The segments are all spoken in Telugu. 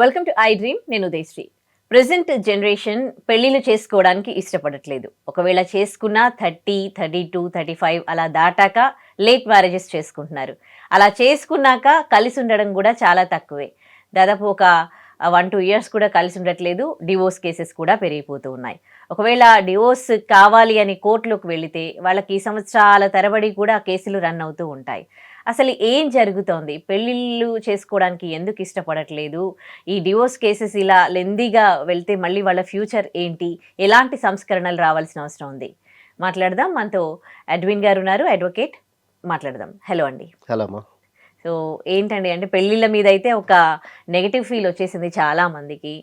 వెల్కమ్ టు ఐ డ్రీమ్ నేను ఉదయశ్రీ. ప్రజెంట్ జనరేషన్ పెళ్ళిళ్ళు చేసుకోవడానికి ఇష్టపడట్లేదు. ఒకవేళ చేసుకున్నా thirty thirty two thirty five అలా దాటాక లేట్ మ్యారేజెస్ చేసుకుంటున్నారు. అలా చేసుకున్నాక కలిసి ఉండడం కూడా చాలా తక్కువే. దాదాపు ఒక వన్ టూ ఇయర్స్ కూడా కలిసి ఉండట్లేదు. డివోర్స్ కేసెస్ కూడా పెరిగిపోతూ ఉన్నాయి. ఒకవేళ డివోర్స్ కావాలి అని కోర్టులోకి వెళితే వాళ్ళకి సంవత్సరాల తరబడి కూడా కేసులు రన్ అవుతూ ఉంటాయి. అసలు ఏం జరుగుతోంది? పెళ్ళిళ్ళు చేసుకోవడానికి ఎందుకు ఇష్టపడట్లేదు? ఈ డివోర్స్ కేసెస్ ఇలా లెందీగా వెళ్తే మళ్ళీ వాళ్ళ ఫ్యూచర్ ఏంటి? ఎలాంటి సంస్కరణలు రావాల్సిన అవసరం ఉంది? మాట్లాడదాం. మనతో అడ్విన్ గారు ఉన్నారు. అడ్వకేట్ మాట్లాడదాం. హలో అండి. హలో సో ఏంటండి? అంటే పెళ్ళిళ్ళ మీద అయితే ఒక నెగటివ్ ఫీల్ వచ్చేసింది చాలా మందికి.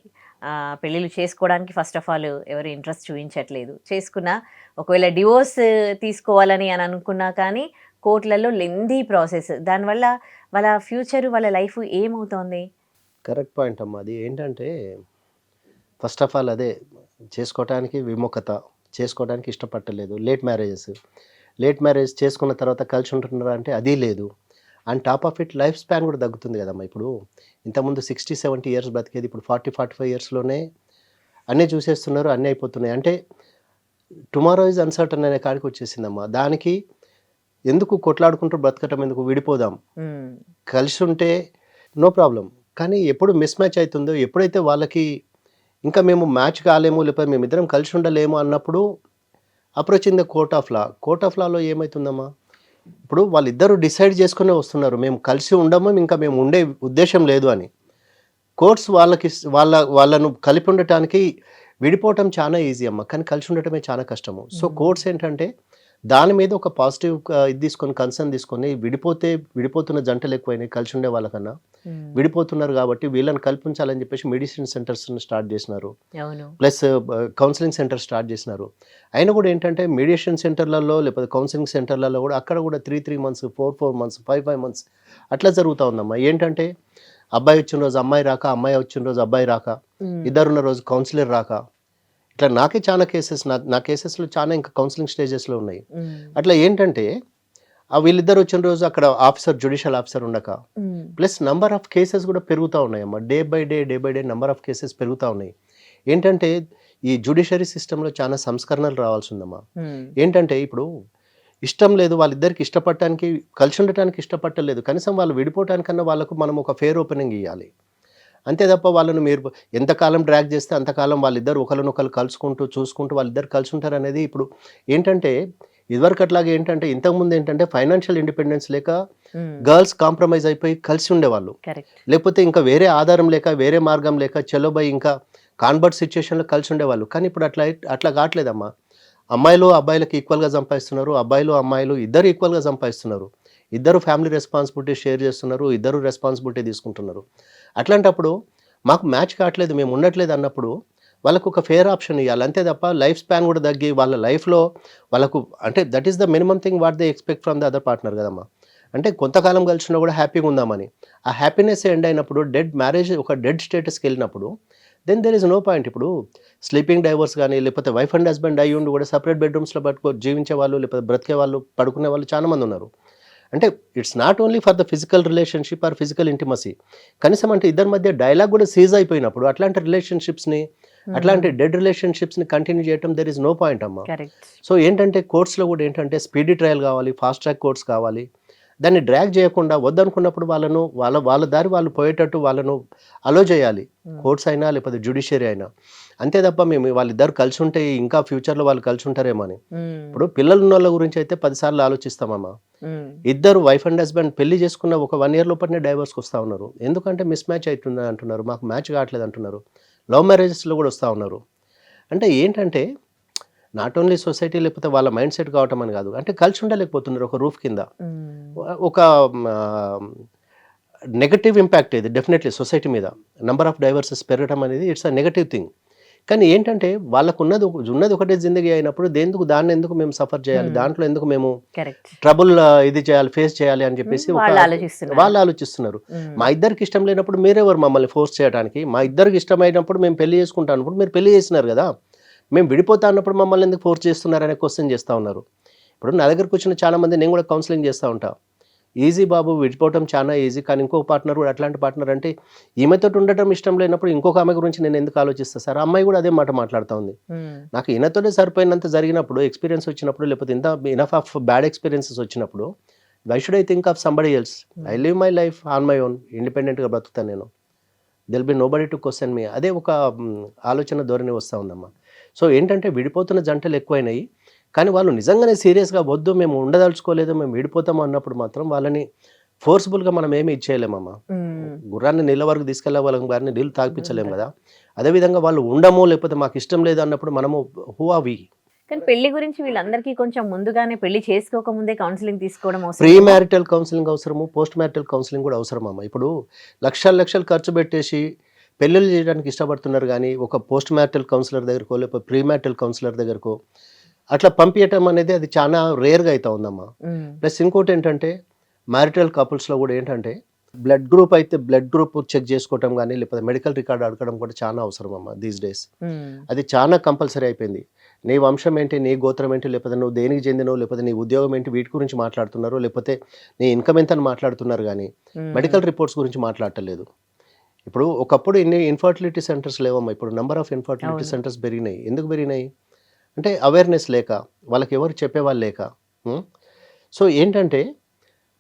పెళ్ళిళ్ళు చేసుకోవడానికి ఫస్ట్ ఆఫ్ ఆల్ ఎవరు ఇంట్రెస్ట్ చూపించట్లేదు. చేసుకున్నా ఒకవేళ డివోర్స్ తీసుకోవాలని అని అనుకున్నా కానీ కోర్టులలో లెందీ ప్రాసెస్. దానివల్ల వాళ్ళ ఫ్యూచర్ వాళ్ళ లైఫ్ ఏమవుతోంది? కరెక్ట్ పాయింట్ అమ్మా. అది ఏంటంటే ఫస్ట్ ఆఫ్ ఆల్ అదే చేసుకోవటానికి విముఖత చేసుకోవడానికి ఇష్టపట్టలేదు. Late marriages. లేట్ మ్యారేజ్ చేసుకున్న తర్వాత కలిసి ఉంటున్నారా అంటే అది లేదు. And top of it life span కూడా తగ్గుతుంది కదమ్మా. ఇప్పుడు ఇంతకుముందు సిక్స్టీ సెవెంటీ ఇయర్స్ బతికేది ఇప్పుడు ఫార్టీ ఫార్టీ ఫైవ్ ఇయర్స్లోనే అన్నీ చూసేస్తున్నారు అన్నీ అయిపోతున్నాయి. అంటే టుమారో ఇస్ అన్సర్టన్ అనే కాడికి వచ్చేసిందమ్మా. దానికి ఎందుకు కొట్లాడుకుంటూ బ్రతకటం ఎందుకు విడిపోదాం. కలిసి ఉంటే నో ప్రాబ్లం. కానీ ఎప్పుడు మిస్ మ్యాచ్ అవుతుందో ఎప్పుడైతే వాళ్ళకి ఇంకా మేము మ్యాచ్ కాలేము లేకపోతే మేమిద్దరం కలిసి ఉండలేము అన్నప్పుడు approach in the court of law court of లాలో ఏమవుతుందమ్మా ఇప్పుడు వాళ్ళిద్దరూ డిసైడ్ చేసుకునే వస్తున్నారు. మేము కలిసి ఉండము ఇంకా మేము ఉండే ఉద్దేశం లేదు అని. కోర్ట్స్ వాళ్ళకి వాళ్ళ వాళ్ళను కలిపి ఉండటానికి విడిపోవటం చాలా ఈజీ అమ్మ. కానీ కలిసి ఉండటమే చాలా కష్టము. సో. కోర్ట్స్ ఏంటంటే దాని మీద ఒక పాజిటివ్ ఇది తీసుకొని కన్సర్న్ తీసుకొని విడిపోతే విడిపోతున్న జంటలు ఎక్కువైనాయి కలిసి ఉండే వాళ్ళకన్నా. విడిపోతున్నారు కాబట్టి వీళ్ళని కల్పించాలని చెప్పేసి మెడిసిన్ సెంటర్స్ స్టార్ట్ చేసినారు. ప్లస్ కౌన్సిలింగ్ సెంటర్ స్టార్ట్ చేసినారు. అయినా కూడా ఏంటంటే మీడియేషన్ సెంటర్లలో లేకపోతే కౌన్సిలింగ్ సెంటర్లలో కూడా అక్కడ కూడా three three months four four months five five months అట్లా జరుగుతూ ఉందమ్మా. ఏంటంటే అబ్బాయి వచ్చిన రోజు అమ్మాయి రాక అమ్మాయి వచ్చిన రోజు అబ్బాయి రాక. ఇద్దరున్న రోజు కౌన్సిలర్ రాక ఇట్లా నాకే చాలా కేసెస్ నా నా కేసెస్లో చాలా ఇంకా కౌన్సిలింగ్ స్టేజెస్లో ఉన్నాయి. అట్లా ఏంటంటే ఆ వీళ్ళిద్దరు వచ్చిన రోజు అక్కడ ఆఫీసర్ జ్యుడిషియల్ ఆఫీసర్ ఉండక. ప్లస్ నంబర్ ఆఫ్ కేసెస్ కూడా పెరుగుతూ ఉన్నాయమ్మా. Day by day day by day number of cases పెరుగుతూ ఉన్నాయి. ఏంటంటే ఈ జ్యుడిషియరీ సిస్టంలో చాలా సంస్కరణలు రావాల్సి ఉందమ్మా. మ్మ్. ఏంటంటే ఇప్పుడు ఇష్టం లేదు వాళ్ళిద్దరికి ఇష్టపడటానికి కలిసి ఉండటానికి ఇష్టపట్టలేదు కనీసం వాళ్ళు విడిపోవటానికన్నా వాళ్ళకు మనం ఒక ఫేర్ ఓపెనింగ్ ఇవ్వాలి అంతే తప్ప వాళ్ళను మీరు ఎంతకాలం డ్రాగ్ చేస్తే అంతకాలం వాళ్ళిద్దరు ఒకరినొకరు కలుసుకుంటూ చూసుకుంటూ వాళ్ళిద్దరు కలిసి ఉంటారు అనేది ఇప్పుడు ఏంటంటే ఇదివరకు అట్లాగే ఏంటంటే ఇంతకుముందు ఏంటంటే ఫైనాన్షియల్ ఇండిపెండెన్స్ లేక. గర్ల్స్ కాంప్రమైజ్ అయిపోయి కలిసి ఉండేవాళ్ళు. లేకపోతే ఇంకా వేరే ఆధారం లేక వేరే మార్గం లేక చలోబై ఇంకా కాన్వర్ట్ సిచ్యుయేషన్లో కలిసి ఉండేవాళ్ళు. కానీ ఇప్పుడు అట్లా అట్లా కావట్లేదమ్మా. అమ్మాయిలు అబ్బాయిలకు ఈక్వల్గా సంపాదిస్తున్నారు అబ్బాయిలు అమ్మాయిలు ఇద్దరు ఈక్వల్గా సంపాదిస్తున్నారు. ఇద్దరు ఫ్యామిలీ రెస్పాన్సిబిలిటీ షేర్ చేస్తున్నారు ఇద్దరు రెస్పాన్సిబిలిటీ తీసుకుంటున్నారు. అట్లాంటప్పుడు మాకు మ్యాచ్ కావట్లేదు మేము ఉండట్లేదు అన్నప్పుడు వాళ్ళకు ఒక ఫేర్ ఆప్షన్ ఇవ్వాలి అంతే తప్ప లైఫ్ స్పాన్ కూడా తగ్గి వాళ్ళ లైఫ్లో వాళ్ళకు అంటే that is the minimum thing what they expect from the other partner కదమ్మా. అంటే కొంతకాలం కలిసినా కూడా హ్యాపీగా ఉందామని. ఆ హ్యాపీనెస్ ఎండ్ అయినప్పుడు డెడ్ మ్యారేజ్ ఒక డెడ్ స్టేటస్కి వెళ్ళినప్పుడు then there is no point ఇప్పుడు స్లీపింగ్ డైవర్స్ కానీ లేకపోతే వైఫ్ అండ్ హస్బెండ్ అయ్యి ఉండి కూడా సపరేట్ బెడ్రూమ్స్లో పట్టుకో జీవించే వాళ్ళు లేకపోతే బ్రతికే వాళ్ళు పడుకునే వాళ్ళు చాలామంది ఉన్నారు. అంటే it's not only for the physical relationship or physical intimacy కనీసం అంటే ఇద్దరి మధ్య డైలాగ్ కూడా సీజ్ అయిపోయినప్పుడు అట్లాంటి రిలేషన్షిప్స్ని అట్లాంటి డెడ్ రిలేషన్షిప్స్ని కంటిన్యూ చేయడం దెర్ ఇస్ నో పాయింట్ అమ్మా. సో ఏంటంటే కోర్ట్స్లో కూడా ఏంటంటే స్పీడీ ట్రయల్ కావాలి ఫాస్ట్ ట్రాక్ కోర్ట్స్ కావాలి. దాన్ని డ్రాగ్ చేయకుండా వద్దనుకున్నప్పుడు వాళ్ళను వాళ్ళ వాళ్ళ దారి వాళ్ళు పోయేటట్టు వాళ్ళను అలో చేయాలి. కోర్ట్స్ అయినా లేకపోతే జ్యుడిషియరీ అయినా. అంతే తప్ప మేము వాళ్ళిద్దరు కలిసి ఉంటే ఇంకా ఫ్యూచర్లో వాళ్ళు కలిసి ఉంటారేమో అని ఇప్పుడు పిల్లలు ఉన్న వాళ్ళ గురించి అయితే పదిసార్లు ఆలోచిస్తామమ్మా. ఇద్దరు వైఫ్ అండ్ హస్బెండ్ పెళ్ళి చేసుకున్న ఒక వన్ ఇయర్ లోపలనే డైవర్స్కి వస్తూ ఉన్నారు. ఎందుకంటే మిస్ మ్యాచ్ అవుతుంది అంటున్నారు మాకు మ్యాచ్ కావట్లేదు అంటున్నారు. లవ్ మ్యారేజెస్లో కూడా వస్తూ ఉన్నారు. అంటే ఏంటంటే నాట్ ఓన్లీ సొసైటీ లేకపోతే వాళ్ళ మైండ్ సెట్ కావటం అని కాదు అంటే కలిసి ఉండలేకపోతున్నారు ఒక రూఫ్ కింద. ఒక నెగటివ్ ఇంపాక్ట్ ఇది డెఫినెట్లీ సొసైటీ మీద. నంబర్ ఆఫ్ డైవర్సెస్ పెరగడం అనేది ఇట్స్ అ నెగటివ్ థింగ్ కానీ ఏంటంటే వాళ్ళకు ఉన్నది ఉన్నది ఒకటే జిందగీ అయినప్పుడు దేందుకు దాన్ని ఎందుకు మేము సఫర్ చేయాలి Hmm. దాంట్లో ఎందుకు మేము ట్రబుల్ ఇది చేయాలి ఫేస్ చేయాలి అని చెప్పేసి ఒక- వాళ్ళు ఆలోచిస్తున్నారు. ఆలోచిస్తున్నారు. మా ఇద్దరికి ఇష్టం లేనప్పుడు మీరెవరు మమ్మల్ని ఫోర్స్ చేయడానికి మా ఇద్దరికి ఇష్టమైనప్పుడు మేము పెళ్ళి చేసుకుంటా అన్నప్పుడు మీరు పెళ్ళి చేసినారు కదా? మేము విడిపోతా అన్నప్పుడు మమ్మల్ని ఎందుకు ఫోర్స్ చేస్తున్నారు అనే క్వశ్చన్ చేస్తూ ఉన్నారు. ఇప్పుడు నా దగ్గరకు వచ్చిన చాలా మంది నేను కూడా కౌన్సిలింగ్ చేస్తూ ఉంటా. ఈజీ బాబు విడిపోవటం చాలా ఈజీ కానీ ఇంకో పార్ట్నర్ కూడా అట్లాంటి పార్ట్నర్ అంటే ఈమెతో ఉండటం ఇష్టం లేనప్పుడు ఇంకొక ఆమె గురించి నేను ఎందుకు ఆలోచిస్తా? సార్ ఆ అమ్మాయి కూడా అదే మాట మాట్లాడుతూ ఉంది. నాకు ఈయనతోనే సరిపోయినంత జరిగినప్పుడు ఎక్స్పీరియన్స్ వచ్చినప్పుడు లేకపోతే ఇంత ఇనఫ్ ఆఫ్ బ్యాడ్ ఎక్స్పీరియన్సెస్ వచ్చినప్పుడు why should I think of somebody else I live my life on my own ఇండిపెండెంట్గా బ్రతుకుతాను నేను. There'll be nobody to question me అదే ఒక ఆలోచన ధోరణి వస్తూ ఉందమ్మా. సో ఏంటంటే విడిపోతున్న జంటలు ఎక్కువైనాయి. కానీ వాళ్ళు నిజంగానే సీరియస్గా వద్దు మేము ఉండదలుచుకోలేదు మేము విడిపోతాము అన్నప్పుడు మాత్రం వాళ్ళని ఫోర్స్ఫుల్గా మనం ఏమీ ఇచ్చేయలేమమ్మా గుర్రాన్ని నీళ్ళ వరకు తీసుకెళ్ళే వాళ్ళం వారిని నీళ్ళు తాగిపించలేము కదా. అదేవిధంగా వాళ్ళు ఉండము లేకపోతే మాకు ఇష్టం లేదు అన్నప్పుడు మనము హూ ఆర్ వి? కానీ పెళ్ళి గురించి వీళ్ళందరికీ కొంచెం ముందుగానే పెళ్ళి చేసుకోక ముందే కౌన్సిలింగ్ తీసుకోవడం ప్రీ అవసరం మ్యారిటల్ కౌన్సిలింగ్ అవసరము పోస్ట్ మ్యారిటల్ కౌన్సిలింగ్ కూడా అవసరం అమ్మ. ఇప్పుడు లక్షలు లక్షలు ఖర్చు పెట్టేసి పెళ్ళిళ్ళు చేయడానికి ఇష్టపడుతున్నారు కానీ ఒక పోస్ట్ మ్యారిటల్ కౌన్సిలర్ దగ్గరకో లేకపోతే ప్రీ మ్యారిటల్ కౌన్సిలర్ దగ్గరకో అట్లా పంపించటం అనేది అది చాలా రేర్గా అవుతా ఉందమ్మా. ప్లస్ ఇంకోటి ఏంటంటే మ్యారిటల్ కపుల్స్లో కూడా ఏంటంటే బ్లడ్ గ్రూప్ అయితే బ్లడ్ గ్రూప్ చెక్ చేసుకోవటం కానీ లేకపోతే మెడికల్ రికార్డ్ అడగడం కూడా చాలా అవసరం అమ్మా దీస్ డేస్. అది చాలా కంపల్సరీ అయిపోయింది. నీ వంశం ఏంటి నీ గోత్రం ఏంటి లేకపోతే నువ్వు దేనికి చెందినవు లేకపోతే నీ ఉద్యోగం ఏంటి వీటి గురించి మాట్లాడుతున్నారు లేకపోతే నీ ఇన్కమ్ ఎంత అని మాట్లాడుతున్నారు కానీ మెడికల్ రిపోర్ట్స్ గురించి మాట్లాడలేదు ఇప్పుడు ఒకప్పుడు ఇన్ని ఇన్ఫర్టిలిటీ సెంటర్స్ లేవమ్మా. ఇప్పుడు నెంబర్ ఆఫ్ ఇన్ఫర్టిలిటీ. సెంటర్స్ పెరిగినాయి. ఎందుకు పెరిగినాయి? అంటే అవేర్నెస్ లేక వాళ్ళకి ఎవరు చెప్పేవాళ్ళు లేక? సో ఏంటంటే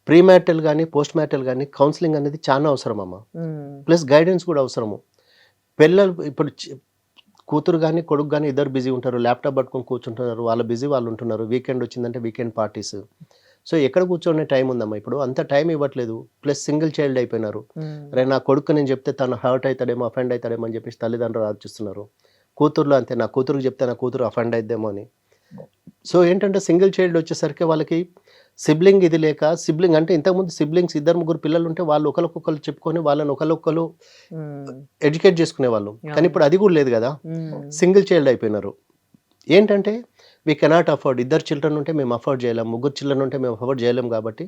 ప్రీ మ్యారిటల్ కానీ పోస్ట్ మ్యారిటల్ కానీ కౌన్సిలింగ్ అనేది చాలా అవసరం అమ్మా. ప్లస్ గైడెన్స్ కూడా అవసరము. పిల్లలు ఇప్పుడు కూతురు కానీ కొడుకు కానీ ఇద్దరు బిజీ ఉంటారు. ల్యాప్టాప్ పట్టుకొని కూర్చుంటున్నారు. వాళ్ళ బిజీ వాళ్ళు ఉంటున్నారు. వీకెండ్ వచ్చిందంటే వీకెండ్ పార్టీస్ సో ఎక్కడ కూర్చొనే టైం ఉందమ్మా? ఇప్పుడు అంత టైం ఇవ్వట్లేదు. ప్లస్ సింగిల్ చైల్డ్ అయిపోయినారు. అరే నా కొడుకు నేను చెప్తే తను హర్ట్ అవుతాడేమో అఫెండ్ అవుతాడేమో అని చెప్పేసి తల్లిదండ్రులు ఆలోచిస్తున్నారు. కూతుర్లో అంతే నా కూతురుకి చెప్తే నా కూతురు అఫెండ్ అయిద్దేమో అని. సో ఏంటంటే సింగిల్ చైల్డ్ వచ్చేసరికి వాళ్ళకి సిబ్లింగ్ ఇది లేక సిబ్లింగ్ అంటే ఇంతకుముందు సిబ్లింగ్స్ ఇద్దరు ముగ్గురు పిల్లలు ఉంటే వాళ్ళు ఒకరికొకరు చెప్పుకొని వాళ్ళని ఒకరికొకరు ఎడ్యుకేట్ చేసుకునే వాళ్ళు కానీ ఇప్పుడు అది కూడా లేదు కదా. సింగిల్ చైల్డ్ అయిపోయినారు. ఏంటంటే వీ కెనాట్ అఫోర్డ్ ఇద్దరు చిల్డ్రన్ ఉంటే మేము అఫోర్డ్ చేయలేం ముగ్గురు చిల్డ్రన్ ఉంటే మేము అఫోర్డ్ చేయలేం కాబట్టి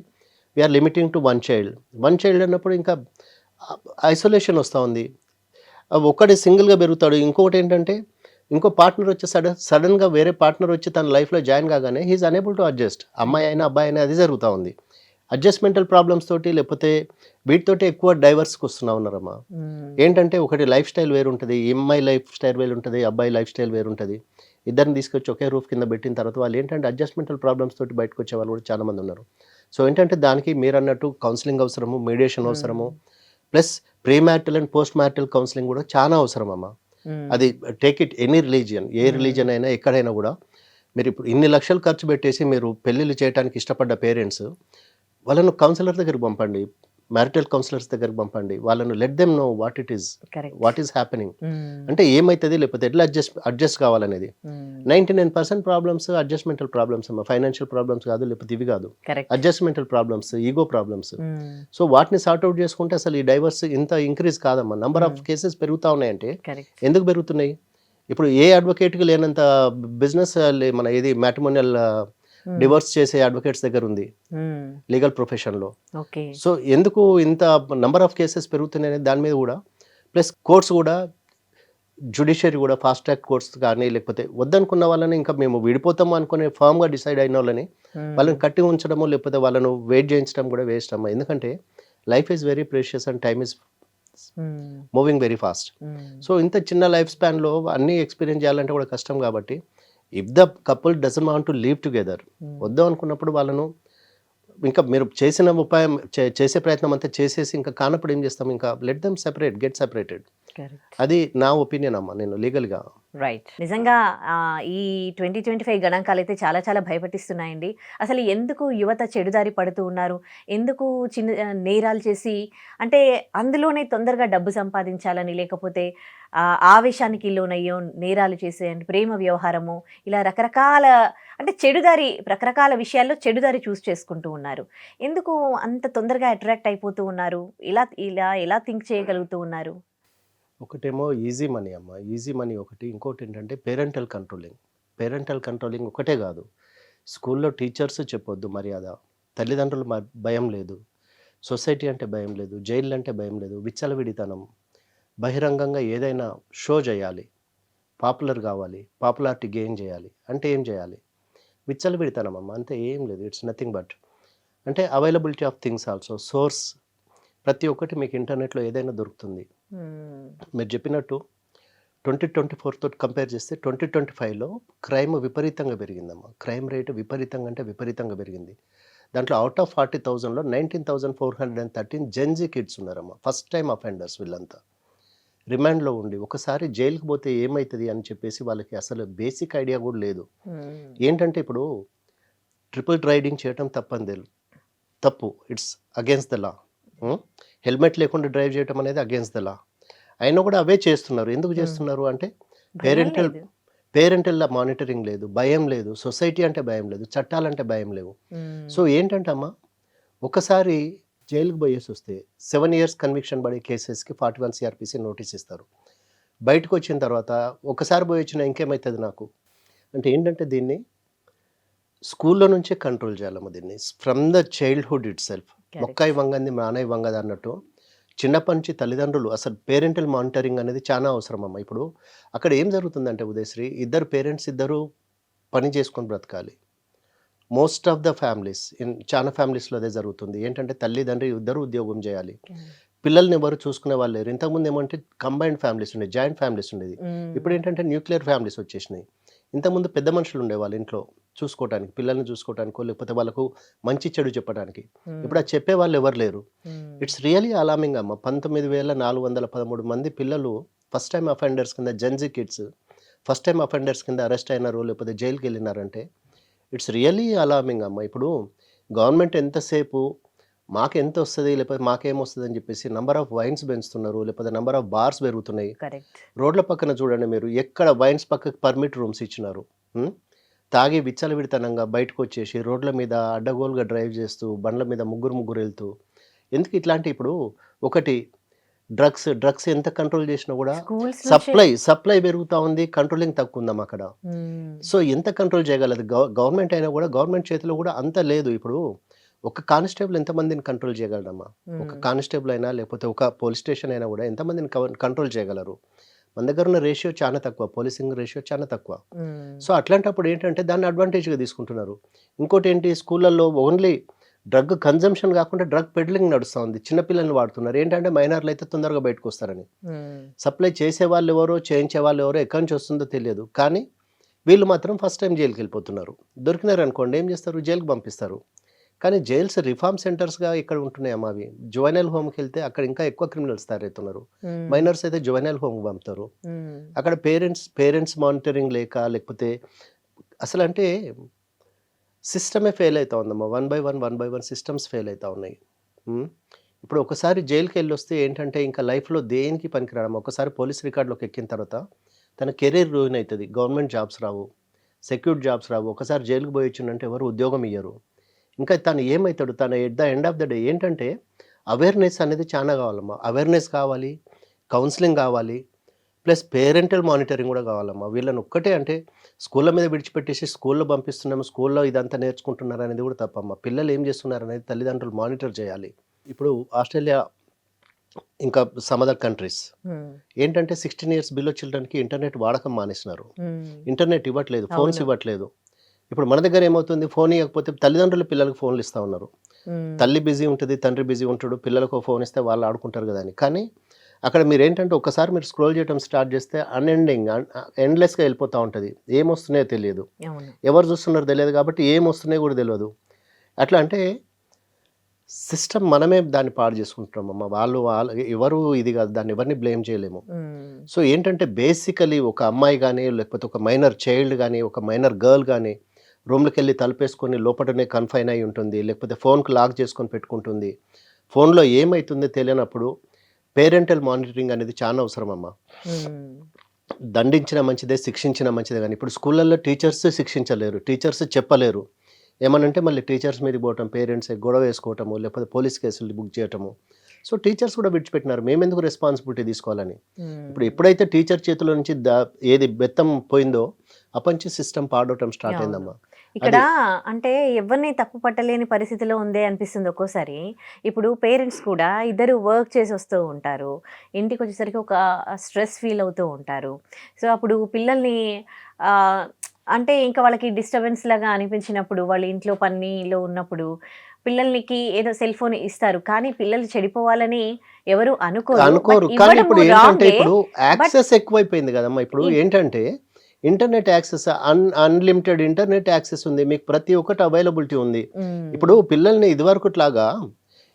we're limiting to one child one child అన్నప్పుడు ఇంకా ఐసోలేషన్ వస్తూ ఉంది. ఒక్కడే సింగిల్గా పెరుగుతాడు. ఇంకొకటి ఏంటంటే ఇంకో పార్ట్నర్ వచ్చి సడన్ సడన్గా వేరే పార్ట్నర్ వచ్చి తన లైఫ్లో జాయిన్ కాగానే హీఈస్ అనేబుల్ టు అడ్జస్ట్. అమ్మాయి అయినా అబ్బాయి అయినా అది జరుగుతూ ఉంది. అడ్జస్ట్మెంటల్ ప్రాబ్లమ్స్ తోటి లేకపోతే వీటితోటి ఎక్కువ డైవర్స్కి వస్తున్నా ఉన్నారమ్మా ఏంటంటే ఒకటి లైఫ్ స్టైల్ వేరు ఉంటుంది అమ్మాయి లైఫ్ స్టైల్ వేరు ఉంటుంది అబ్బాయి లైఫ్ స్టైల్ వేరు ఉంటుంది ఇద్దరిని తీసుకొచ్చి ఒకే రూఫ్ కింద పెట్టిన తర్వాత వాళ్ళు ఏంటంటే అడ్జస్ట్మెంటల్ ప్రాబ్లమ్స్ తోటి బయటకు వచ్చే వాళ్ళు కూడా చాలా మంది ఉన్నారు. సో ఏంటంటే దానికి మీరు అన్నట్టు కౌన్సిలింగ్ అవసరము మీడియేషన్ అవసరము plus pre marital and post marital counselling కూడా చాలా అవసరం అమ్మ. అది టేక్ ఇట్ ఎనీ రిలీజియన్ ఏ. రిలీజియన్ అయినా ఎక్కడైనా కూడా. మీరు ఇప్పుడు ఇన్ని లక్షలు ఖర్చు పెట్టేసి మీరు పెళ్ళిళ్ళు చేయడానికి ఇష్టపడ్డ పేరెంట్స్ వాళ్ళను కౌన్సిలర్ దగ్గరికి పంపండి. మ్యారిటల్ కౌన్సిలర్స్ దగ్గరికి పంపండి. వాళ్ళను let them know what it is. What is happening అంటే ఏమవుతుంది లేకపోతే ఎట్లా అడ్జస్ట్ అడ్జస్ట్ కావాలనేది. Ninety nine percent problems adjustmental problems అమ్మా ఫైనాన్షియల్ ప్రాబ్లమ్స్ కాదు లేకపోతే ఇవి కాదు. Adjustmental problems ego problems so వాటిని సార్ట్అవుట్ చేసుకుంటే అసలు ఈ డైవర్స్ ఇంత ఇంక్రీజ్ కాదమ్మా. Number of. కేసెస్ పెరుగుతూ ఉన్నాయంటే. ఎందుకు పెరుగుతున్నాయి? ఇప్పుడు ఏ అడ్వకేట్కి లేనంత బిజినెస్ మన ఇది మ్యాట్రిమోనియల్ డివోర్స్ చేసే అడ్వకేట్స్ దగ్గర ఉంది. ఉమ్, లీగల్ ప్రొఫెషన్లో సో ఎందుకు ఇంత నంబర్ ఆఫ్ కేసెస్ పెరుగుతున్నాయి దాని మీద కూడా ప్లస్ కోర్ట్స్ కూడా జుడిషియరీ కూడా ఫాస్ట్ ట్రాక్ కోర్ట్స్ కానీ లేకపోతే వద్దనుకున్న వాళ్ళని ఇంకా మేము విడిపోతాము అనుకునే ఫామ్గా డిసైడ్ అయిన వాళ్ళని ఉమ్, వాళ్ళని కట్టి ఉంచడము లేకపోతే వాళ్ళను వెయిట్ చేయించడం కూడా వేస్ట్ అమ్మా. ఎందుకంటే life is very precious and time is um, moving very fast so ఇంత చిన్న లైఫ్ స్పాన్లో అన్నీ ఎక్స్పీరియన్స్ చేయాలంటే కూడా కష్టం కాబట్టి if the couple doesn't want to live together వద్దాం అనుకున్నప్పుడు వాళ్ళను ఇంకా మీరు చేసిన ఉపాయం చేసే ప్రయత్నం అంతా చేసేసి ఇంకా కానప్పుడు ఏం చేస్తాం? ఇంకా let them separate get separated. అది నా ఒపీనియన్ అమ్మా. నేను లీగల్గా రైట్ నిజంగా ఈ ట్వంటీ ట్వంటీ ఫైవ్ గణాంకాలు అయితే చాలా చాలా భయపెట్టిస్తున్నాయండి. అసలు ఎందుకు యువత చెడుదారి పడుతూ ఉన్నారు? ఎందుకు చిన్న నేరాలు చేసి అంటే అందులోనే తొందరగా డబ్బు సంపాదించాలని లేకపోతే ఆవేశానికి లోనయ్యో నేరాలు చేసే ప్రేమ వ్యవహారము ఇలా రకరకాల అంటే చెడుదారి రకరకాల విషయాల్లో చెడుదారి చూస్ చేసుకుంటూ ఉన్నారు. ఎందుకు అంత తొందరగా అట్రాక్ట్ అయిపోతూ ఉన్నారు? ఇలా ఇలా ఎలా థింక్ చేయగలుగుతూ ఉన్నారు? ఒకటేమో ఈజీ మనీ అమ్మ. ఈజీ మనీ ఒకటి. ఇంకోటి ఏంటంటే పేరెంటల్ కంట్రోలింగ్. పేరెంటల్ కంట్రోలింగ్ ఒకటే కాదు. స్కూల్లో టీచర్స్ చెప్పొద్దు మర్యాద తల్లిదండ్రులు మ- భయం లేదు. సొసైటీ అంటే భయం లేదు. జైలు అంటే భయం లేదు. విచ్చలవిడితనం బహిరంగంగా ఏదైనా షో చేయాలి. పాపులర్ కావాలి. పాపులారిటీ గెయిన్ చేయాలి. అంటే ఏం చేయాలి? విచ్చలవిడితనం అమ్మ. అంతే ఏం లేదు. It's nothing but. అంటే availability of things also. Source. ప్రతి ఒక్కటి మీకు ఇంటర్నెట్లో ఏదైనా దొరుకుతుంది. మీరు చెప్పినట్టు ట్వంటీ ట్వంటీ ఫోర్తో కంపేర్ చేస్తే ట్వంటీ ట్వంటీ ఫైవ్లో క్రైమ్ విపరీతంగా పెరిగిందమ్మా. క్రైమ్ రేటు విపరీతంగా అంటే విపరీతంగా పెరిగింది. దాంట్లో అవుట్ ఆఫ్ ఫార్టీ థౌజండ్లో nineteen thousand four hundred and thirteen Gen Z kids ఉన్నారమ్మా. ఫస్ట్ టైం అఫెండర్స్ వీళ్ళంతా. రిమాండ్లో ఉండి ఒకసారి జైలుకి పోతే ఏమవుతుంది అని చెప్పేసి వాళ్ళకి అసలు బేసిక్ ఐడియా కూడా లేదు. ఏంటంటే ఇప్పుడు ట్రిపుల్ రైడింగ్ చేయటం తప్పని తెలు తప్పు. It's against the law helmet లేకుండా డ్రైవ్ చేయటం అనేది అగేన్స్ట్ ద లా అయినా కూడా అవే చేస్తున్నారు. ఎందుకు చేస్తున్నారు అంటే పేరెంటల్. పేరెంటల్ మానిటరింగ్ లేదు భయం లేదు. సొసైటీ అంటే భయం లేదు. చట్టాలంటే భయం లేవు. సో ఏంటంటే అమ్మా ఒకసారి జైలుకి పోయేసి వస్తే సెవెన్ ఇయర్స్ కన్విక్షన్ పడే కేసెస్కి ఫార్టీ వన్ సిఆర్పిసి నోటీస్ ఇస్తారు. బయటకు వచ్చిన తర్వాత ఒకసారి పోయి వచ్చిన ఇంకేమవుతుంది నాకు? అంటే ఏంటంటే దీన్ని స్కూల్లో నుంచే కంట్రోల్ చేయాలమ్మా దీన్ని. From the childhood itself. మొక్కాయి వంగంది మానయ్య వంగది అన్నట్టు చిన్నప్పటి నుంచి తల్లిదండ్రులు అసలు పేరెంటల్ మానిటరింగ్ అనేది చాలా అవసరం అమ్మ ఇప్పుడు అక్కడ ఏం జరుగుతుందంటే ఉదయశ్రీ ఇద్దరు పేరెంట్స్ ఇద్దరు పని చేసుకొని బ్రతకాలి. Most of the families in చాలా ఫ్యామిలీస్లో అదే జరుగుతుంది. ఏంటంటే తల్లిదండ్రి ఇద్దరు ఉద్యోగం చేయాలి. పిల్లల్ని ఎవరు చూసుకునే వాళ్ళు లేరు ఇంతకుముందు ఏమంటే కంబైన్డ్ ఫ్యామిలీస్ ఉండేది జాయింట్ ఫ్యామిలీస్ ఉండేది. ఇప్పుడు ఏంటంటే న్యూక్లియర్ ఫ్యామిలీస్ వచ్చేసినాయి. ఇంతకుముందు పెద్ద మనుషులు ఉండేవాళ్ళు ఇంట్లో చూసుకోవడానికి పిల్లల్ని చూసుకోవడానికో లేకపోతే వాళ్ళకు మంచి చెడు చెప్పడానికి. ఇప్పుడు అది చెప్పే వాళ్ళు ఎవరు లేరు. ఇట్స్ రియలీ అలామింగ్ అమ్మ పంతొమ్మిది వేల నాలుగు వందల పదమూడు మంది పిల్లలు ఫస్ట్ టైం అఫెండర్స్ కింద Gen Z kids first time offenders కింద అరెస్ట్ అయినారు లేకపోతే జైలుకి వెళ్ళినారంటే ఇట్స్ రియలీ అలామింగ్ అమ్మ ఇప్పుడు గవర్నమెంట్ ఎంతసేపు మాకు ఎంత వస్తుంది లేకపోతే మాకేం వస్తుంది అని చెప్పేసి నంబర్ ఆఫ్ వైన్స్ పెంచుతున్నారు లేకపోతే నంబర్ ఆఫ్ బార్స్ పెరుగుతున్నాయి. రోడ్ల పక్కన చూడండి మీరు ఎక్కడ వైన్స్ పక్కకి పర్మిట్ రూమ్స్ ఇచ్చినారు? తాగి విచ్చలవిడితనంగా బయటకు వచ్చేసి రోడ్ల మీద అడ్డగోలుగా డ్రైవ్ చేస్తూ బండ్ల మీద ముగ్గురు ముగ్గురు వెళ్తూ ఎందుకు ఇట్లాంటి ఇప్పుడు ఒకటి డ్రగ్స్ డ్రగ్స్ ఎంత కంట్రోల్ చేసినా కూడా సప్లై సప్లై పెరుగుతూ ఉంది కంట్రోలింగ్ తక్కువ ఉందమ్మా అక్కడ సో ఎంత కంట్రోల్ చేయగలదు? గవ- గవర్నమెంట్ అయినా కూడా గవర్నమెంట్ చేతిలో కూడా అంత లేదు ఇప్పుడు. ఒక కానిస్టేబుల్ ఎంతమందిని కంట్రోల్ చేయగలడమ్మా ఒక కానిస్టేబుల్ అయినా లేకపోతే ఒక పోలీస్ స్టేషన్ అయినా కూడా ఎంతమందిని కంట్రోల్ చేయగలరు? మన దగ్గర ఉన్న రేషియో చాలా తక్కువ పోలీసింగ్ రేషియో చాలా తక్కువ. సో అట్లాంటప్పుడు ఏంటంటే దాన్ని అడ్వాంటేజ్గా తీసుకుంటున్నారు. ఇంకోటి ఏంటి స్కూళ్ళల్లో ఓన్లీ డ్రగ్ కన్జంప్షన్ కాకుండా డ్రగ్ పెడ్లింగ్ నడుస్తూ ఉంది చిన్నపిల్లల్ని వాడుతున్నారు. ఏంటంటే మైనర్లు అయితే తొందరగా బయటకు వస్తారని. సప్లై చేసే వాళ్ళు ఎవరో చేయించే వాళ్ళు ఎవరో ఎక్కడి నుంచి వస్తుందో తెలియదు. కానీ వీళ్ళు మాత్రం ఫస్ట్ టైం జైలుకి వెళ్ళిపోతున్నారు దొరికినారు అనుకోండి ఏం చేస్తారు? జైలుకి పంపిస్తారు. కానీ జైల్స్ రిఫార్మ్ సెంటర్స్గా ఇక్కడ ఉంటున్నాయి అమ్మా అవి. జువైనల్ హోమ్కి వెళ్తే అక్కడ ఇంకా ఎక్కువ క్రిమినల్స్ తయారవుతున్నారు. మైనర్స్ అయితే జువైనల్ హోమ్కి పంపుతారు. అక్కడ పేరెంట్స్ పేరెంట్స్ మానిటరింగ్ లేక లేకపోతే అసలు అంటే సిస్టమే ఫెయిల్ అవుతా ఉందమ్మా. One by one one by one systems fail అవుతా ఉన్నాయి. ఇప్పుడు ఒకసారి జైలుకి వెళ్ళి వస్తే ఏంటంటే ఇంకా లైఫ్లో దేనికి పనికిరాడమ్మా ఒకసారి పోలీస్ రికార్డులోకి ఎక్కిన తర్వాత తన కెరీర్ రూయిన్ అవుతుంది. గవర్నమెంట్ జాబ్స్ రావు సెక్యూర్ జాబ్స్ రావు. ఒకసారి జైలుకి పోయి వచ్చిందంటే ఎవరు ఉద్యోగం ఇయ్యరు. ఇంకా తను ఏమవుతాడు తన at the end of the day ఏంటంటే అవేర్నెస్ అనేది చాలా కావాలమ్మా. అవేర్నెస్ కావాలి కౌన్సిలింగ్ కావాలి ప్లస్ పేరెంటల్ మానిటరింగ్ కూడా కావాలమ్మా. వీళ్ళని ఒక్కటే అంటే స్కూళ్ళ మీద విడిచిపెట్టేసి స్కూల్లో పంపిస్తున్నాము స్కూల్లో ఇదంతా నేర్చుకుంటున్నారు అనేది కూడా తప్పమ్మా. పిల్లలు ఏం చేస్తున్నారు అనేది తల్లిదండ్రులు మానిటర్ చేయాలి. ఇప్పుడు ఆస్ట్రేలియా ఇంకా సమ్ అదర్ కంట్రీస్. ఏంటంటే సిక్స్టీన్ ఇయర్స్ బిలో చిల్డ్రన్కి ఇంటర్నెట్ వాడకం మానేసినారు. ఇంటర్నెట్ ఇవ్వట్లేదు ఫోన్స్. ఇవ్వట్లేదు. ఇప్పుడు మన దగ్గర ఏమవుతుంది? ఫోన్ ఇవ్వకపోతే తల్లిదండ్రులు పిల్లలకు ఫోన్లు ఇస్తూ ఉన్నారు. తల్లి బిజీ ఉంటుంది తండ్రి బిజీ ఉంటాడు పిల్లలకు ఫోన్ ఇస్తే వాళ్ళు ఆడుకుంటారు కదా అని. కానీ అక్కడ మీరు ఏంటంటే ఒకసారి మీరు స్క్రోల్ చేయడం స్టార్ట్ చేస్తే అన్ఎండింగ్ ఎండ్లెస్గా వెళ్ళిపోతూ ఉంటుంది. ఏం వస్తున్నాయో తెలియదు ఎవరు చూస్తున్నారో తెలియదు కాబట్టి ఏం వస్తున్నాయో కూడా తెలియదు. అట్లా అంటే సిస్టమ్ మనమే దాన్ని పాడు చేసుకుంటున్నాం అమ్మ. వాళ్ళు వాళ్ళు ఎవరు ఇది కాదు దాన్ని ఎవరిని బ్లేమ్ చేయలేము. సో ఏంటంటే బేసికలీ ఒక అమ్మాయి కానీ లేకపోతే ఒక మైనర్ చైల్డ్ కానీ ఒక మైనర్ గర్ల్ కానీ రూమ్లోకి వెళ్ళి తలుపేసుకొని లోపలనే కన్ఫైన్ అయి ఉంటుంది లేకపోతే ఫోన్కి లాక్ చేసుకొని పెట్టుకుంటుంది ఫోన్లో ఏమవుతుందో తెలియనప్పుడు పేరెంటల్ మానిటరింగ్ అనేది చాలా అవసరం అమ్మ మ్మ్. దండించిన మంచిదే శిక్షించిన మంచిదే కానీ ఇప్పుడు స్కూళ్ళల్లో టీచర్స్ శిక్షించలేరు టీచర్స్ చెప్పలేరు ఏమనంటే మళ్ళీ టీచర్స్ మీద పోవటం పేరెంట్స్ గొడవ వేసుకోవటము లేకపోతే పోలీస్ కేసులు బుక్ చేయటము సో టీచర్స్ కూడా విడిచిపెట్టినారు మేమెందుకు రెస్పాన్సిబిలిటీ తీసుకోవాలని. ఇప్పుడు ఎప్పుడైతే టీచర్ చేతిలో నుంచి దా ఏది బెత్తం పోయిందో అప్పటి సిస్టమ్ పాడవటం స్టార్ట్. అయిందమ్మా ఇక్కడ అంటే ఎవరిని తప్పు పట్టలేని పరిస్థితిలో ఉందే అనిపిస్తుంది ఒక్కోసారి. ఇప్పుడు పేరెంట్స్ కూడా ఇద్దరు వర్క్ చేసి వస్తూ ఉంటారు. ఇంటికి వచ్చేసరికి ఒక స్ట్రెస్ ఫీల్ అవుతూ ఉంటారు. సో అప్పుడు పిల్లల్ని అంటే ఇంకా వాళ్ళకి డిస్టర్బెన్స్ లాగా అనిపించినప్పుడు వాళ్ళ ఇంట్లో పనిలో ఉన్నప్పుడు పిల్లలకి ఏదో సెల్ ఫోన్ ఇస్తారు. కానీ పిల్లలు చెడిపోవాలని ఎవరు అనుకోరు. అనుకోరు. కానీ ఇప్పుడు ఏంటంటే. ఇప్పుడు యాక్సెస్ ఎక్కువైపోయింది కదమ్మా. ఇప్పుడు ఏంటంటే internet access un unlimited internet access ఉంది. మీకు ప్రతి ఒక్కటి అవైలబిలిటీ ఉంది. ఇప్పుడు పిల్లల్ని ఇదివరకుట్లాగా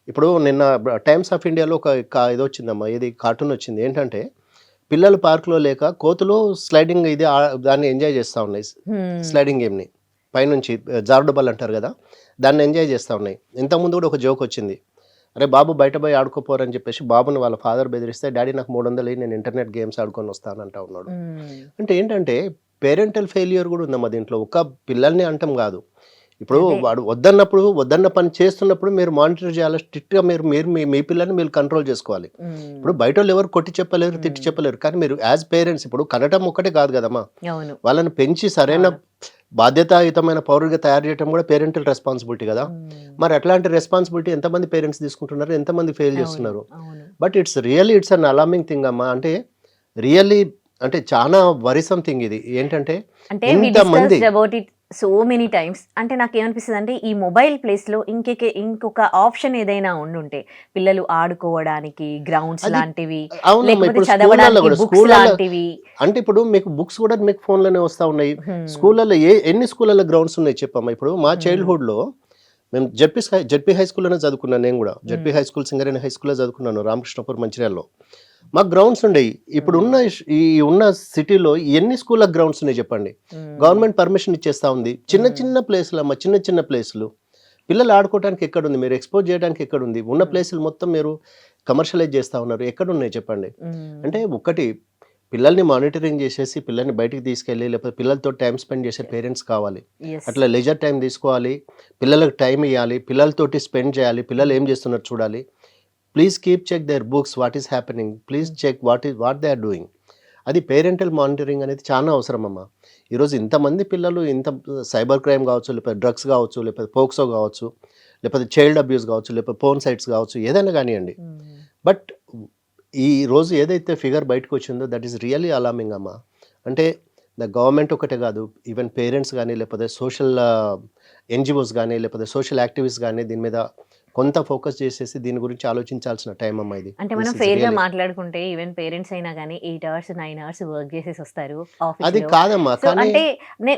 ఇప్పుడు నిన్న టైమ్స్ ఆఫ్ ఇండియాలో ఒక ఇది వచ్చిందమ్మా ఇది కార్టూన్ వచ్చింది. ఏంటంటే పిల్లలు పార్కులో లేక కోతులు స్లైడింగ్ ఇది దాన్ని ఎంజాయ్ చేస్తూ ఉన్నాయి. స్లైడింగ్ గేమ్ని. పైనుంచి జారుడు బాల్ అంటారు కదా దాన్ని ఎంజాయ్ చేస్తూ ఉన్నాయి. ఇంతకుముందు కూడా ఒక జోక్ వచ్చింది. అరే బాబు బయట పోయి ఆడుకోపోరని చెప్పేసి బాబుని వాళ్ళ ఫాదర్ బెదిరిస్తే డాడీ నాకు మూడు వందలు నేను ఇంటర్నెట్ గేమ్స్ ఆడుకొని వస్తానంటా ఉన్నాడు. అంటే ఏంటంటే పేరెంటల్ ఫెయిల్యూర్ కూడా ఉందమ్మా దీంట్లో. ఒక పిల్లల్ని అంటాం కాదు. ఇప్పుడు. వాడు వద్దన్నప్పుడు వద్దన్న పని చేస్తున్నప్పుడు మీరు మానిటర్ చేయాలి స్ట్రిక్ట్గా మీరు మీరు మీ మీ పిల్లల్ని మీరు కంట్రోల్ చేసుకోవాలి. ఇప్పుడు బయట వాళ్ళు ఎవరు కొట్టి చెప్పలేరు తిట్టి. చెప్పలేరు. కానీ మీరు యాజ్ పేరెంట్స్ ఇప్పుడు కనటం ఒక్కటే కాదు కదమ్మా. వాళ్ళని పెంచి సరైన బాధ్యతాయుతమైన పౌరుడిగా తయారు చేయడం కూడా పేరెంటల్ రెస్పాన్సిబిలిటీ కదా. మరి అట్లాంటి రెస్పాన్సిబిలిటీ ఎంతమంది పేరెంట్స్ తీసుకుంటున్నారు ఎంతమంది ఫెయిల్ చేస్తున్నారు? But it's really it's un alarming thing అమ్మా. అంటే రియల్లీ అంటే చాలా వరిసం థింగ్ ఇది. ఏంటంటే అంటే ఇంతమంది- about it so many times అంటే నాకు ఏమనిపిస్తుంది అంటే ఈ మొబైల్ ప్లేస్లో ఇంకే ఇంకొక ఆప్షన్ ఏదైనా ఉండుంటే పిల్లలు ఆడుకోవడానికి గ్రౌండ్స్ లాంటివి బుక్స్ లాంటివి అంటే ఇప్పుడు మీకు బుక్స్ కూడా మీకు ఫోన్లోనే వస్తూ ఉన్నాయి హ్మ్. స్కూళ్ళల్లో ఏ ఎన్ని స్కూళ్ళల్లో గ్రౌండ్స్ ఉన్నాయి చెప్పమ్మా ఇప్పుడు మా. చైల్డ్హుడ్లో మేము జడ్పీ జడ్పీ హై స్కూల్లోనే చదువుకున్నాను నేను కూడా ZP. High school Singareni high స్కూల్లో చదువుకున్నాను రామకృష్ణపూర్ మంచిర్యాలలో మాకు గ్రౌండ్స్ ఉండేవి ఇప్పుడు ఉన్న ఇష్- ఈ ఉన్న సిటీలో ఎన్ని స్కూళ్ళ గ్రౌండ్స్ ఉన్నాయి చెప్పండి. గవర్నమెంట్ పర్మిషన్ ఇచ్చేస్తా ఉంది. చిన్న Hmm. చిన్న ప్లేస్లు అమ్మ చిన్న చిన్న ప్లేస్లు పిల్లలు ఆడుకోవడానికి ఎక్కడుంది? మీరు ఎక్స్పోజ్ చేయడానికి ఎక్కడుంది? ఉన్న Hmm. ప్లేసులు మొత్తం మీరు కమర్షియలైజ్ చేస్తా ఉన్నారు. ఎక్కడున్నాయి చెప్పండి. అంటే ఒకటి పిల్లల్ని మానిటరింగ్ చేసేసి పిల్లల్ని బయటికి తీసుకెళ్ళి లేకపోతే పిల్లలతో టైం స్పెండ్ చేసే పేరెంట్స్ కావాలి. అట్లా లెజర్ టైం తీసుకోవాలి. పిల్లలకు టైం ఇవ్వాలి పిల్లలతోటి స్పెండ్ చేయాలి. పిల్లలు ఏం చేస్తున్నారు చూడాలి. Please keep check their books what is happening please check what is what they are doing అది పేరెంటల్ మానిటరింగ్ అనేది చాలా అవసరం అమ్మ. ఈరోజు ఇంతమంది పిల్లలు ఇంత సైబర్ క్రైమ్ కావచ్చు లేకపోతే డ్రగ్స్ కావచ్చు లేకపోతే పోక్సో కావచ్చు లేకపోతే చైల్డ్ అబ్యూస్ కావచ్చు లేకపోతే ఫోన్ సైట్స్ కావచ్చు ఏదైనా కానివ్వండి. బట్ ఈ రోజు ఏదైతే ఫిగర్ బయటకు వచ్చిందో దట్ ఈస్ రియల్లీ అలామింగ్ అమ్మా. అంటే ద గవర్నమెంట్ ఒకటే కాదు ఈవెన్ పేరెంట్స్ కానీ లేకపోతే సోషల్ ఎన్జిఓస్ కానీ లేకపోతే సోషల్ యాక్టివిస్ట్ కానీ దీని మీద కొంత ఫోకస్ చేసేసి దీని గురించి ఆలోచించాల్సిన టైం అమ్మా ఇది. అంటే మనం ఫెయిర్గా మాట్లాడుకుంటే ఈవెన్ పేరెంట్స్ అయినా కానీ eight hours nine hours work చేసేసి వస్తారు అది కాదమ్మా అంటే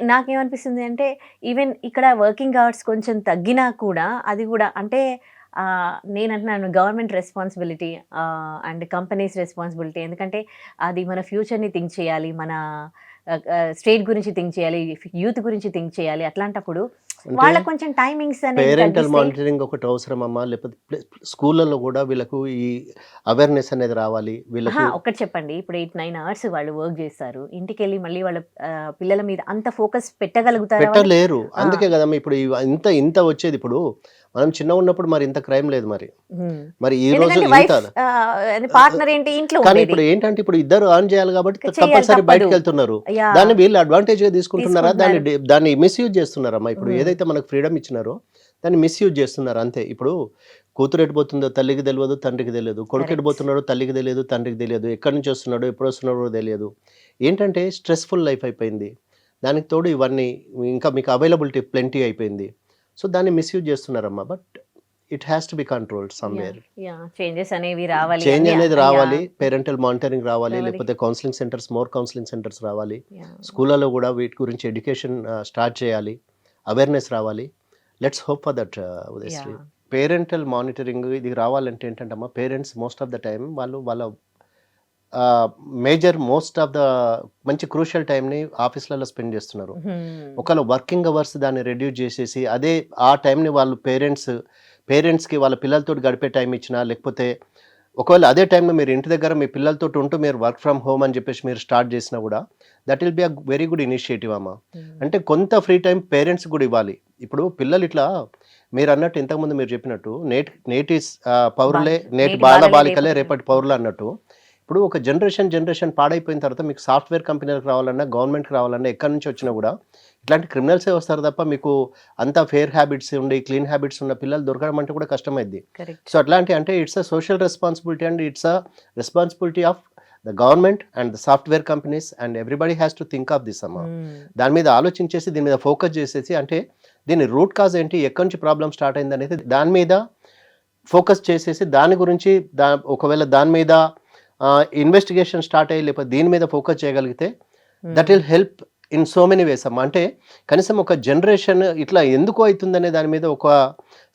నాకేమనిపిస్తుంది అంటే ఈవెన్ ఇక్కడ వర్కింగ్ అవర్స్ కొంచెం తగ్గినా కూడా అది కూడా అంటే నేను అంటున్నాను government responsibility and companies responsibility ఎందుకంటే అది మన ఫ్యూచర్ని థింక్ చేయాలి మన స్టేట్ గురించి థింక్ చేయాలి యూత్ గురించి థింక్ చేయాలి అట్లాంటప్పుడు వాళ్ళకి కొంచెం టైమింగ్స్ పేరెంటల్ మానిటరింగ్ ఒకటి అవసరం అమ్మా లేకపోతే స్కూళ్ళల్లో కూడా వీళ్ళకు ఈ అవేర్నెస్ అనేది రావాలి. వీళ్ళకు ఒకటి చెప్పండి. ఇప్పుడు ఎయిట్ నైన్ అవర్స్ వాళ్ళు వర్క్ చేస్తారు. ఇంటికి వెళ్ళి మళ్ళీ వాళ్ళ పిల్లల మీద అంత ఫోకస్ పెట్టగలుగుతారా? వాళ్ళు? పెట్టలేరు అందుకే కదమ్మా ఇప్పుడు ఇంత ఇంత వచ్చేది ఇప్పుడు మనం చిన్న ఉన్నప్పుడు మరి ఇంత క్రైమ్ లేదు మరి. మరి ఈ రోజు పార్ట్నర్ ఏంటి ఇంట్లో కానీ. ఇప్పుడు ఏంటంటే ఇప్పుడు ఇద్దరు ఆన్ చేయాలి కాబట్టి తప్పనిసరి. బయటకు వెళ్తున్నారు. దాన్ని వీళ్ళు అడ్వాంటేజ్గా తీసుకుంటున్నారా దాన్ని దాన్ని మిస్యూజ్ చేస్తున్నారమ్మా ఇప్పుడు. ఏదైతే మనకు ఫ్రీడమ్ ఇచ్చినారో దాన్ని మిస్యూజ్ చేస్తున్నారు అంతే ఇప్పుడు కూతురు ఎడిపోతుందో తల్లికి తెలియదు తండ్రికి తెలియదు కొడుకు. ఎడిపోతున్నాడో తల్లికి తెలియదు తండ్రికి తెలియదు ఎక్కడి నుంచి వస్తున్నాడో ఎప్పుడు వస్తున్నాడో తెలియదు ఏంటంటే స్ట్రెస్ఫుల్ లైఫ్ అయిపోయింది దానికి తోడు ఇవన్నీ ఇంకా మీకు అవైలబిలిటీ ప్లెంటీ అయిపోయింది సో దాన్ని misuse చేస్తున్నారమ్మా but it has to be controlled somewhere changes అనేవి రావాలి చేంజ్ అని- అనేది. రావాలి పేరెంటల్ మానిటరింగ్ రావాలి. లేకపోతే counselling centres more counselling centres రావాలి. స్కూళ్ళలో కూడా వీటి గురించి ఎడ్యుకేషన్ స్టార్ట్ చేయాలి అవేర్నెస్ రావాలి let's hope for that Udayasri. Parental monitoring ఇది రావాలంటే ఏంటంటే parents most of the time వాళ్ళు వాళ్ళ మేజర్ మోస్ట్ ఆఫ్ ద మంచి క్రూషియల్ టైంని ఆఫీస్లలో స్పెండ్ చేస్తున్నారు Hmm. ఒకవేళ వర్కింగ్ అవర్స్ దాన్ని రెడ్యూస్ చేసేసి అదే ఆ టైంని వాళ్ళు పేరెంట్స్ పేరెంట్స్కి వాళ్ళ పిల్లలతో గడిపే టైం ఇచ్చినా లేకపోతే ఒకవేళ అదే టైంలో మీరు ఇంటి దగ్గర మీ పిల్లలతో ఉంటూ మీరు వర్క్ ఫ్రమ్ హోమ్ అని చెప్పేసి మీరు స్టార్ట్ చేసినా కూడా that will be a very good initiative అమ్మా Hmm. అంటే కొంత ఫ్రీ టైం పేరెంట్స్ కూడా ఇవ్వాలి ఇప్పుడు పిల్లలు ఇట్లా మీరు అన్నట్టు ఇంతకుముందు మీరు చెప్పినట్టు నేటి నేటి పౌరులే నేటి బాల బాలికలే రేపటి పౌరులు అన్నట్టు ఇప్పుడు ఒక జనరేషన్ జనరేషన్ పాడైపోయిన తర్వాత మీకు సాఫ్ట్వేర్ కంపెనీలకు రావాలన్నా గవర్నమెంట్కి రావాలన్నా ఎక్కడి నుంచి వచ్చినా కూడా ఇట్లాంటి క్రిమినల్సే వస్తారు తప్ప మీకు అంతా ఫేర్ హ్యాబిట్స్ ఉండి క్లీన్ హ్యాబిట్స్ ఉన్న పిల్లలు దొరకడం అంటే కూడా కష్టమైంది. సో అట్లాంటి అంటే it's a social responsibility and it's a responsibility of the government and the software companies and everybody has to think of this అమ్మా. దాని మీద ఆలోచించేసి దీని మీద ఫోకస్ చేసేసి అంటే దీని రూట్ కాజ్ ఏంటి ఎక్కడి నుంచి ప్రాబ్లం స్టార్ట్ అయింది అనేది దాని మీద ఫోకస్ చేసేసి దాని గురించి దా ఒకవేళ దాని మీద ఇన్వెస్టిగేషన్ స్టార్ట్ అయ్యి లేకపోతే దీని మీద ఫోకస్ చేయగలిగితే that will help in so many ways అమ్మా. అంటే కనీసం ఒక జనరేషన్ ఇట్లా ఎందుకు అవుతుందనే దాని మీద ఒక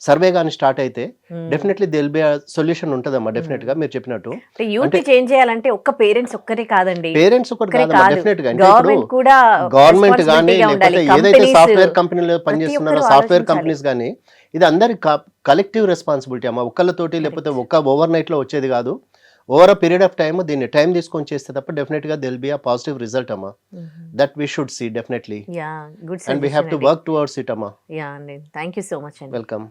సర్వే కానీ స్టార్ట్ అయితే డెఫినెట్లీ దిల్ బి సొల్యూషన్ ఉంటుందమ్మా డెఫినెట్గా మీరు చెప్పినట్టు. యూత్ చేంజ్ చేయాలంటే ఒక్క పేరెంట్స్ ఒక్కరే కాదండి. పేరెంట్స్ ఒకటి. డెఫినెట్గా. గవర్నమెంట్ కూడా గవర్నమెంట్ కానీ ఏదైతే సాఫ్ట్వేర్ కంపెనీలో పనిచేస్తున్నారో సాఫ్ట్వేర్. కంపెనీస్ కానీ ఇది అందరి కలెక్టివ్ రెస్పాన్సిబిలిటీ అమ్మా. ఒక్కళ్ళతోటి లేకపోతే ఒక్క ఓవర్ నైట్లో వచ్చేది కాదు. Over a period of time దీన్ని టైం తీసుకొని చేస్తే తప్ప డెఫినెట్గా will be a positive result అమ్మా. That we should see definitely ya good and we have to work towards it అమ్మా. యా అండి థ్యాంక్ యూ సో మచ్ అండి వెల్కమ్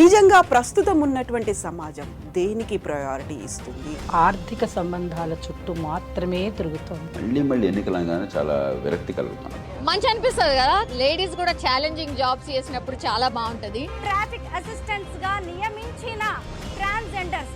నిజంగా ప్రస్తుతం ఉన్నటువంటి సమాజం దేనికి ప్రయారిటీ ఇస్తుంది? ఆర్థిక సంబంధాల చుట్టూ మాత్రమే తిరుగుతోంది. మళ్ళీ మళ్ళీ ఎన్నికలంగానే చాలా విరక్తి కలుగుతాను మంచి అనిపిస్తుంది కదా? లేడీస్ కూడా ఛాలెంజింగ్ జాబ్స్ చేసినప్పుడు చాలా బాగుంటది. ట్రాఫిక్ అసిస్టెంట్స్గా నియమించిన ట్రాన్స్జెండర్స్